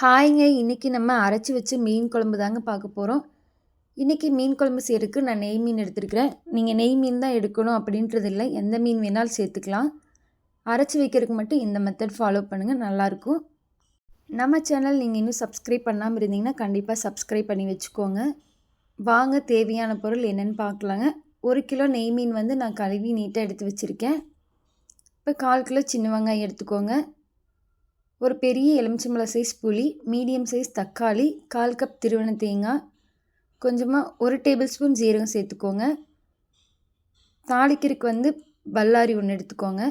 ஹாய்ங்க இன்றைக்கி நம்ம அரைச்சி வச்சு மீன் குழம்பு தாங்க பார்க்க போகிறோம் இன்றைக்கி மீன் குழம்பு செய்யறதுக்கு நான் நெய் மீன் எடுத்துருக்கிறேன். நீங்கள் நெய் மீன் தான் எடுக்கணும் அப்படின்றது இல்லை. எந்த மீன் வேணாலும் சேர்த்துக்கலாம். அரைச்சி வைக்கிறதுக்கு மட்டும் இந்த மெத்தட் ஃபாலோ பண்ணுங்கள் நல்லாயிருக்கும் நம்ம சேனல் நீங்கள் இன்னும் சப்ஸ்கிரைப் பண்ணாமல் இருந்தீங்கன்னா கண்டிப்பாக சப்ஸ்கிரைப் பண்ணி வச்சுக்கோங்க. வாங்க தேவையான பொருள் என்னென்னு பார்க்கலாங்க. ஒரு கிலோ நெய் மீன் வந்து நான் கழுவி நீட்டாக எடுத்து வச்சுருக்கேன். இப்போ கால் கிலோ சின்ன வெங்காயம் எடுத்துக்கோங்க. ஒரு பெரிய எலுமிச்சம்பழம் சைஸ் புளி மீடியம் சைஸ் தக்காளி கால் கப் திருவண தேங்காய் கொஞ்சமாக ஒரு டேபிள் ஸ்பூன் ஜீரகம் சேர்த்துக்கோங்க. தாளிக்கிறதுக்கு வந்து பல்லாரி ஒன்று எடுத்துக்கோங்க.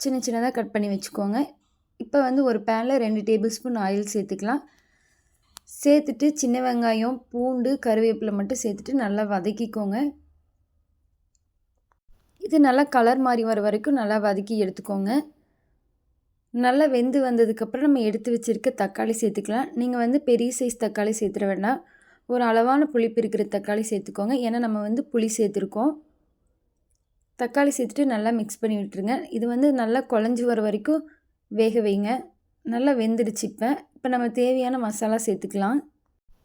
சின்ன சின்னதாக கட் பண்ணி வச்சுக்கோங்க. இப்போ வந்து ஒரு பேனில் ரெண்டு டேபிள் ஸ்பூன் ஆயில் சேர்த்துக்கலாம். சேர்த்துட்டு சின்ன வெங்காயம் பூண்டு கருவேப்பிலை மட்டும் சேர்த்துட்டு நல்லா வதக்கிக்கோங்க. இது நல்லா கலர் மாறி வர வரைக்கும் நல்லா வதக்கி எடுத்துக்கோங்க. நல்லா வெந்து வந்ததுக்கப்புறம் நம்ம எடுத்து வச்சுருக்க தக்காளி சேர்த்துக்கலாம். நீங்கள் வந்து பெரிய சைஸ் தக்காளி சேர்த்துட வேண்டாம். ஒரு அளவான புளிப்பு இருக்கிற தக்காளி சேர்த்துக்கோங்க. ஏன்னா நம்ம வந்து புளி சேர்த்துருக்கோம். தக்காளி சேர்த்துட்டு நல்லா மிக்ஸ் பண்ணி விட்டுருங்க. இது வந்து நல்லா குழஞ்சி வர வரைக்கும் வேக வைங்க. நல்லா வெந்துடுச்சு இப்போ. இப்போ நம்ம தேவையான மசாலா சேர்த்துக்கலாம்.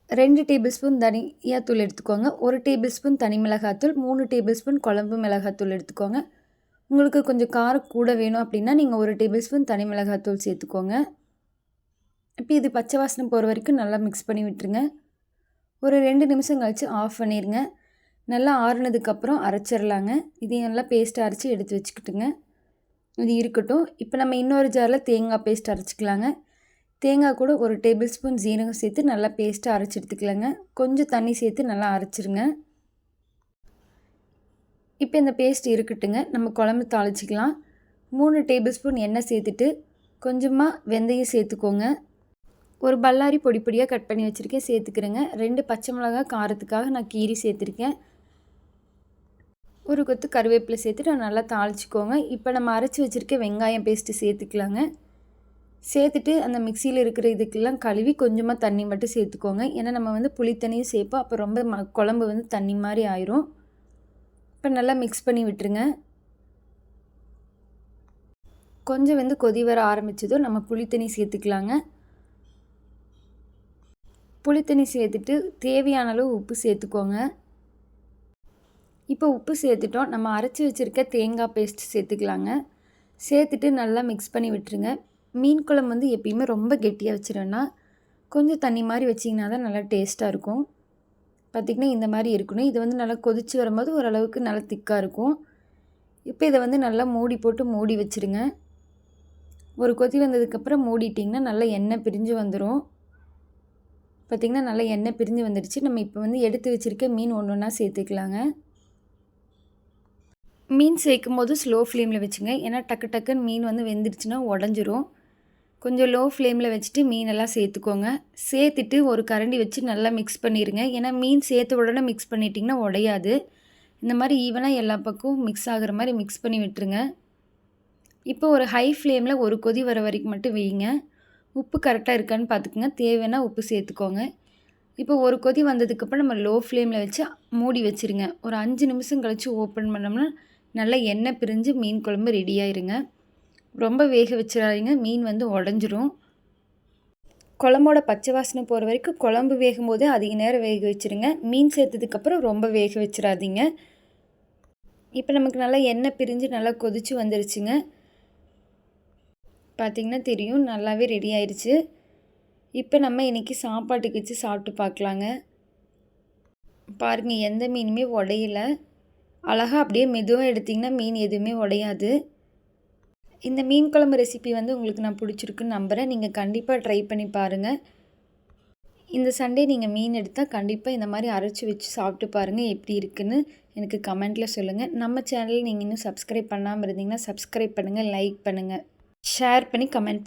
ரெண்டு டேபிள் ஸ்பூன் தனியாத்தூள் எடுத்துக்கோங்க. ஒரு டேபிள் ஸ்பூன் தனி மிளகாத்தூள் மூணு டேபிள் ஸ்பூன் குழம்பு மிளகாத்தூள் எடுத்துக்கோங்க. உங்களுக்கு கொஞ்சம் காரம் கூட வேணும் அப்படின்னா நீங்கள் ஒரு டேபிள் ஸ்பூன் தனி மிளகாத்தூள் சேர்த்துக்கோங்க. இப்போ இது பச்சை வாசனை போகிற வரைக்கும் நல்லா மிக்ஸ் பண்ணி விட்டுருங்க. ஒரு ரெண்டு நிமிஷம் கழித்து ஆஃப் பண்ணிடுங்க நல்லா ஆறுனதுக்கப்புறம் அரைச்சிடலாங்க இதையும் நல்லா பேஸ்ட் அரைச்சி எடுத்து வச்சுக்கிட்டுங்க. இது இருக்கட்டும். இப்போ நம்ம இன்னொரு ஜாரில் தேங்காய் பேஸ்ட் அரைச்சிக்கலாங்க. தேங்காய் கூட ஒரு டேபிள் ஸ்பூன் ஜீரகம் சேர்த்து நல்லா பேஸ்ட்டாக அரைச்சி எடுத்துக்கலாங்க. கொஞ்சம் தண்ணி சேர்த்து நல்லா அரைச்சிருங்க. இப்போ இந்த பேஸ்ட் இருக்கட்டுங்க. நம்ம குழம்பு தாளிச்சிக்கலாம். மூணு டேபிள் ஸ்பூன் எண்ணெய் சேர்த்துட்டு கொஞ்சமாக வெந்தயம் சேர்த்துக்கோங்க. ஒரு பல்லாரி பொடி பொடியாக கட் பண்ணி வச்சுருக்கேன். சேர்த்துக்கிறேங்க. ரெண்டு பச்சை மிளகா காரத்துக்காக நான் கீரி சேர்த்துருக்கேன். ஒரு கொத்து கருவேப்பிலை சேர்த்துட்டு நல்லா தாளிச்சிக்கோங்க. இப்போ நம்ம அரைச்சி வச்சுருக்க வெங்காயம் பேஸ்ட்டு சேர்த்துக்கலாங்க. சேர்த்துட்டு அந்த மிக்சியில் இருக்கிற இதுக்கெல்லாம் கழுவி கொஞ்சமாக தண்ணி மட்டும் சேர்த்துக்கோங்க. ஏன்னா நம்ம வந்து புளித்தண்ணியும் சேர்ப்போம். அப்போ ரொம்ப ம குழம்பு வந்து தண்ணி மாதிரி ஆயிரும். இப்போ நல்லா மிக்ஸ் பண்ணி விட்டுருங்க. கொஞ்சம் வந்து கொதி வர ஆரம்பித்ததும் நம்ம புளித்தண்ணி சேர்த்துக்கலாங்க. புளித்தண்ணி சேர்த்துட்டு தேவையான அளவு உப்பு சேர்த்துக்கோங்க. இப்போ உப்பு சேர்த்துட்டோம். நம்ம அரைச்சி வச்சுருக்க தேங்காய் பேஸ்ட் சேர்த்துக்கலாங்க. சேர்த்துட்டு நல்லா மிக்ஸ் பண்ணி விட்டுருங்க. மீன் குழம்பு வந்து எப்பயுமே ரொம்ப கெட்டியாக வச்சுருவேன்னா கொஞ்சம் தண்ணி மாதிரி வச்சிங்கன்னா தான் நல்லா டேஸ்ட்டாக இருக்கும். பார்த்திங்கன்னா இந்த மாதிரி இருக்கணும். இது வந்து நல்லா கொதித்து வரும்போது ஓரளவுக்கு நல்லா திக்காக இருக்கும். இப்போ இதை வந்து நல்லா மூடி போட்டு மூடி வச்சுருங்க. ஒரு கொதி வந்ததுக்கப்புறம் மூடிட்டிங்கன்னா நல்லா எண்ணெய் பிரிஞ்சு வந்துடும் பார்த்திங்கன்னா நல்லா எண்ணெய் பிரிஞ்சு வந்துடுச்சு நம்ம இப்போ வந்து எடுத்து வச்சுருக்க மீன் ஒன்று ஒன்றா சேர்த்துக்கலாங்க. மீன் சேர்க்கும் போது ஸ்லோ ஃப்ளேமில் வச்சுங்க. ஏன்னா டக்கு டக்குன்னு மீன் வந்து வெந்துடுச்சுன்னா உடஞ்சிரும். கொஞ்சம் லோ ஃப்ளேமில் வச்சுட்டு மீனெல்லாம் சேர்த்துக்கோங்க. சேர்த்துட்டு ஒரு கரண்டி வச்சு நல்லா மிக்ஸ் பண்ணிடுங்க ஏன்னா மீன் சேர்த்த உடனே மிக்ஸ் பண்ணிட்டிங்கன்னா உடையாது. இந்த மாதிரி ஈவனாக எல்லா பக்கமும் மிக்ஸ் ஆகிற மாதிரி மிக்ஸ் பண்ணி விட்டுருங்க. இப்போ ஒரு ஹை ஃப்ளேமில் ஒரு கொதி வர வரைக்கும் மட்டும் வைங்க உப்பு கரெக்டாக இருக்கான்னு பார்த்துக்குங்க. தேவைன்னா உப்பு சேர்த்துக்கோங்க. இப்போ ஒரு கொதி வந்ததுக்கப்புறம் நம்ம லோ ஃப்ளேமில் வச்சு மூடி வச்சுருங்க. ஒரு அஞ்சு நிமிஷம் கழித்து ஓப்பன் பண்ணோம்னா நல்லா எண்ணெய் பிரிஞ்சு மீன் குழம்பு ரெடி ஆயிருங்க. ரொம்ப வேக வச்சிடாதீங்க. மீன் வந்து உடஞ்சிரும். குழம்போட பச்சை வாசனை போகிற வரைக்கும் குழம்பு வேகும் போதே அதிக நேரம் வேக வச்சுருங்க. மீன் சேர்த்ததுக்கப்புறம் ரொம்ப வேக வச்சிடாதீங்க. இப்போ நமக்கு நல்லா எண்ணெய் பிரிஞ்சு நல்லா கொதித்து வந்துருச்சுங்க. பார்த்திங்கன்னா தெரியும் நல்லாவே ரெடி ஆயிடுச்சு இப்போ நம்ம இன்றைக்கி சாப்பாட்டுக்கு வச்சு சாப்பிட்டு பார்க்கலாங்க. பாருங்கள் எந்த மீனுமே உடையல. அழகாக அப்படியே மெதுவாக எடுத்திங்கன்னா மீன் எதுவுமே உடையாது. இந்த மீன் குழம்பு ரெசிபி வந்து உங்களுக்கு நான் பிடிச்சிருக்குன்னு நம்புகிறேன் நீங்கள் கண்டிப்பாக ட்ரை பண்ணி பாருங்கள் இந்த சண்டே நீங்கள் மீன் எடுத்தால் கண்டிப்பாக இந்த மாதிரி அரைச்சி வச்சு சாப்பிட்டு பாருங்கள் எப்படி இருக்குன்னு எனக்கு கமெண்ட்டில் சொல்லுங்கள் நம்ம சேனல் நீங்கள் இன்னும் சப்ஸ்கிரைப் பண்ணாமல் இருந்தீங்கன்னா சப்ஸ்கிரைப் பண்ணுங்கள் லைக் பண்ணுங்கள் ஷேர் பண்ணி கமெண்ட்